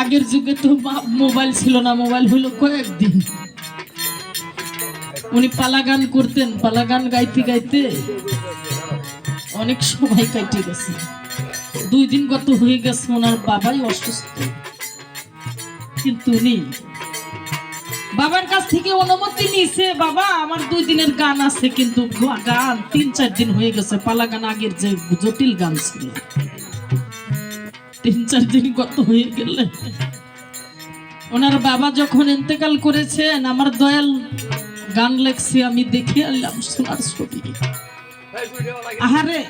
আগের যুগে তো মোবাইল ছিল না, মোবাইল হলো কয়েকদিন। উনি পালা গান করতেন পালা গান গাইতে গাইতে অনেক সময় কাটে গেছে। দুই দিন গত হয়ে গেছে ওনার বাবাই অসুস্থ। কিন্তু উনি বাবার কাছ থেকে অনুমতি নিছে বাবা, আমার দুই দিনের গান আছে, কিন্তু গান তিন চার দিন হয়ে গেছে। পালা গান আগের যে জটিল গান ছিল। তিন চার দিন গত হয়ে গেলে। ওনার বাবা যখন ইন্তেকাল করেছেন, আমার দয়াল গান লেখছি, আমি দেখে আনলাম সোনার ছবি। আহারে।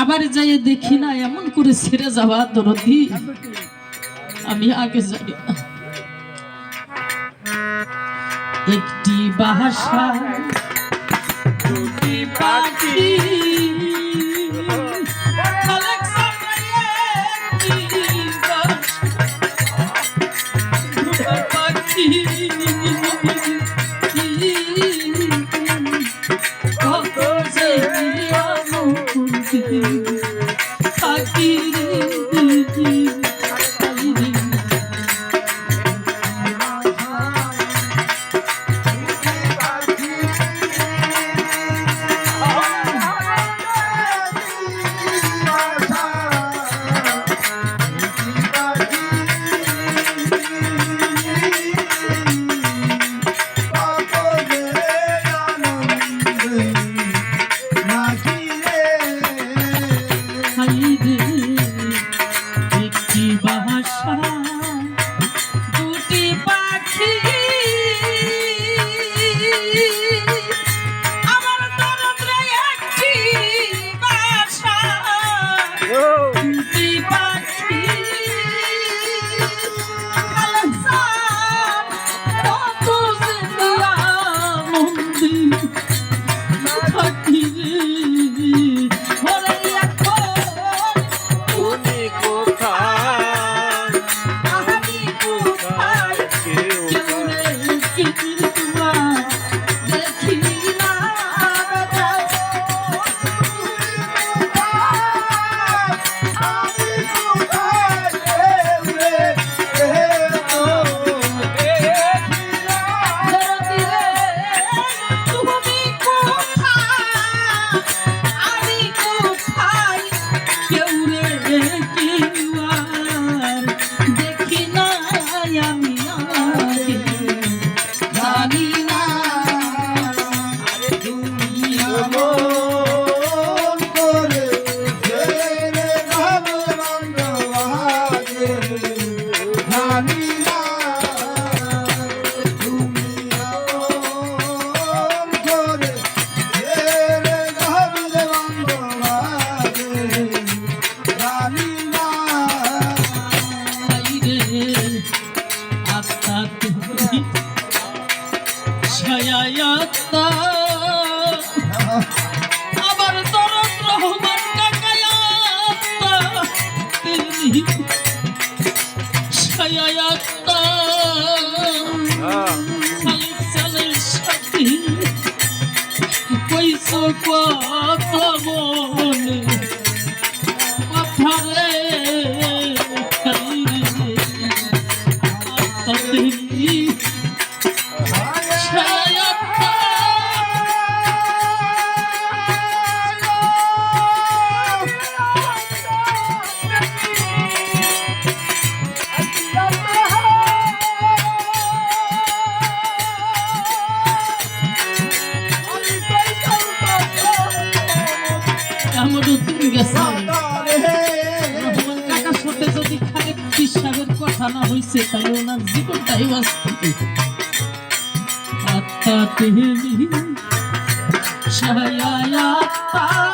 আবার যাই দেখি না, এমন করে ছেড়ে যাওয়া দরদি। আমি আগে যাই একটি বাসা আমি ஐயா বিশ্বাসের কথা না হয়েছে তাহলে ওনার জীবনটাই বাঁচত আত্মা তেমনি ছায়া আত্মা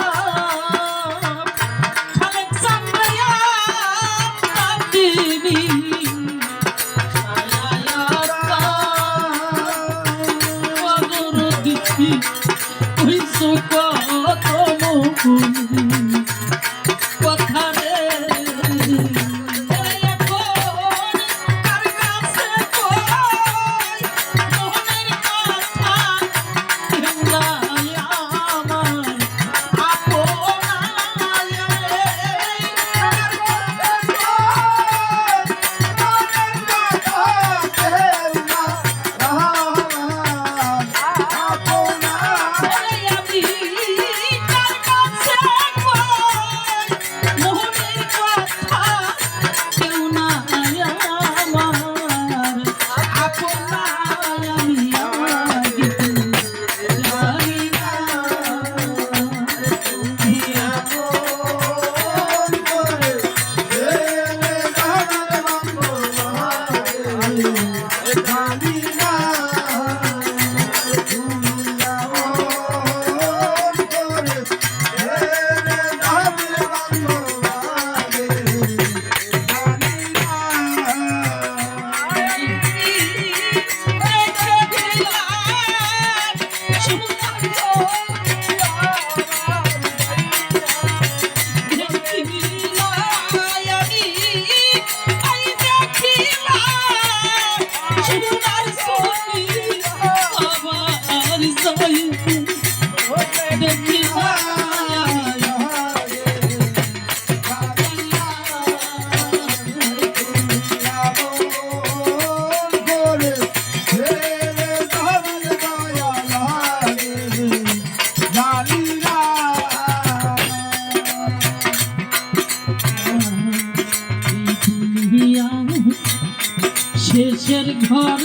ঘরে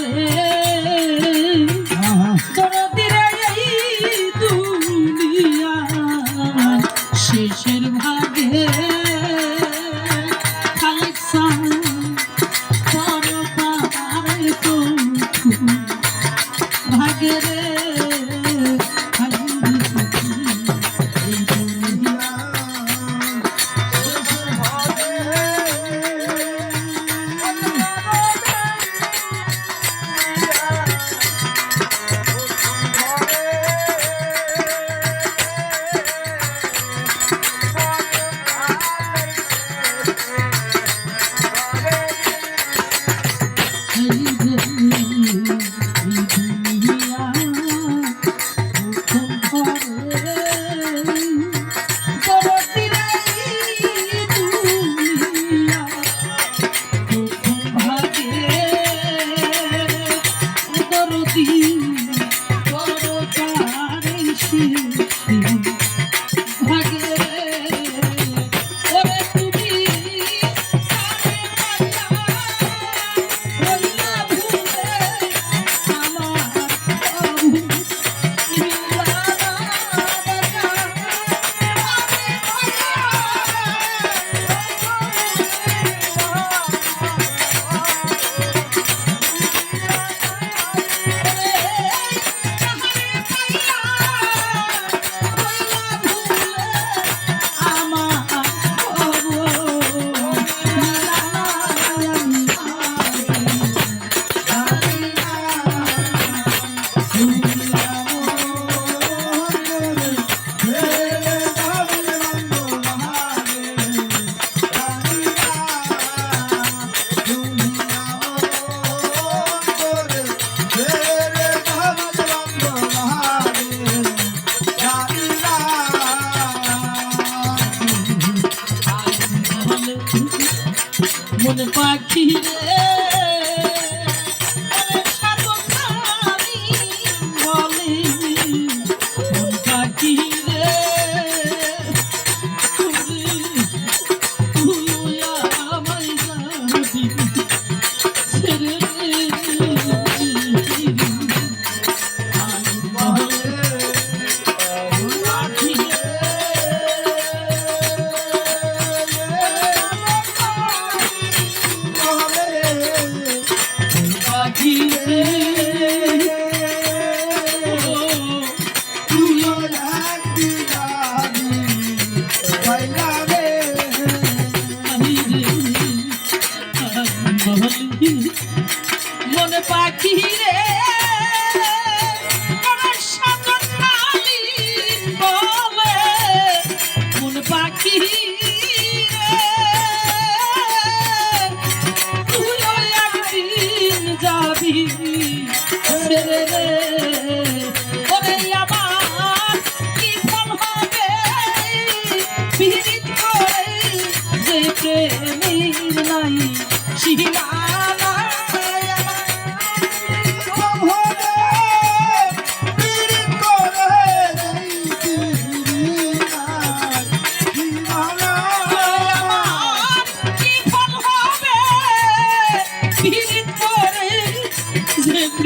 嘿嘞！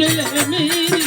যে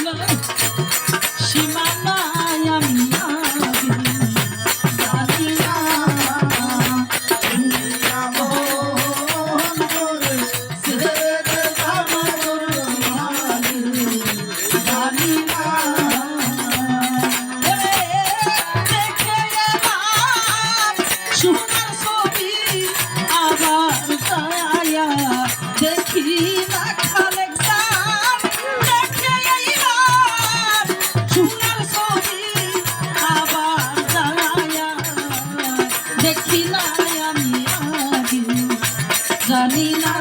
জানি না।